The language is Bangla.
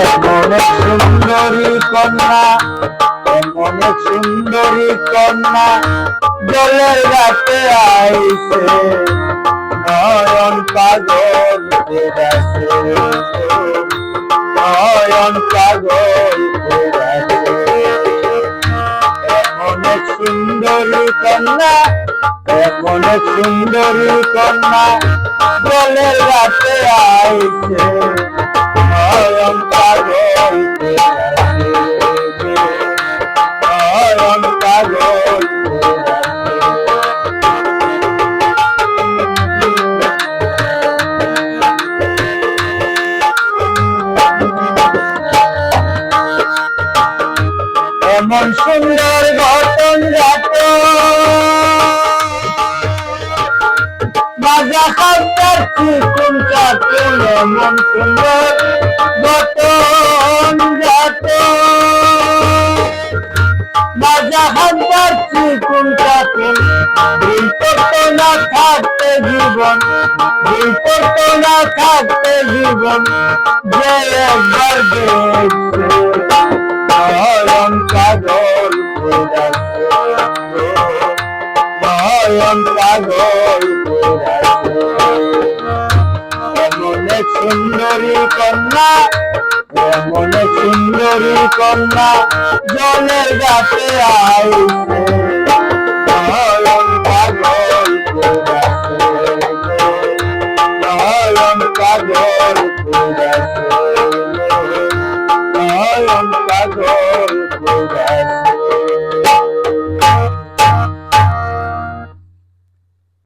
এমন এক সুন্দরী কন্যা এমন এক সুন্দরী কন্যা, জলের ঘাটে আইছে, নয়ন পাগল ফেরাছে নয়ন পাগল ফেরাছে এমন এক সুন্দরী কন্যা এমন এক সুন্দরী কন্যা, জলের ঘাটে আইছে। পাগল এমন সুন্দর ঘটন ঘট। মাজা খাদ্যার চিকুন চাকুন এমন সুন্দর ঘটন খাদ্যার চিকুন চাকুন দিল করতো না থাকতে জীবন। দিল করতো না থাকতে জীবন যে একবার দেখছে সুন্দরী কন্যা এমন সুন্দরী কন্যা জলে গাছে আইছে নয়ন পাগল নয়ন পাগল নয়ন পাগল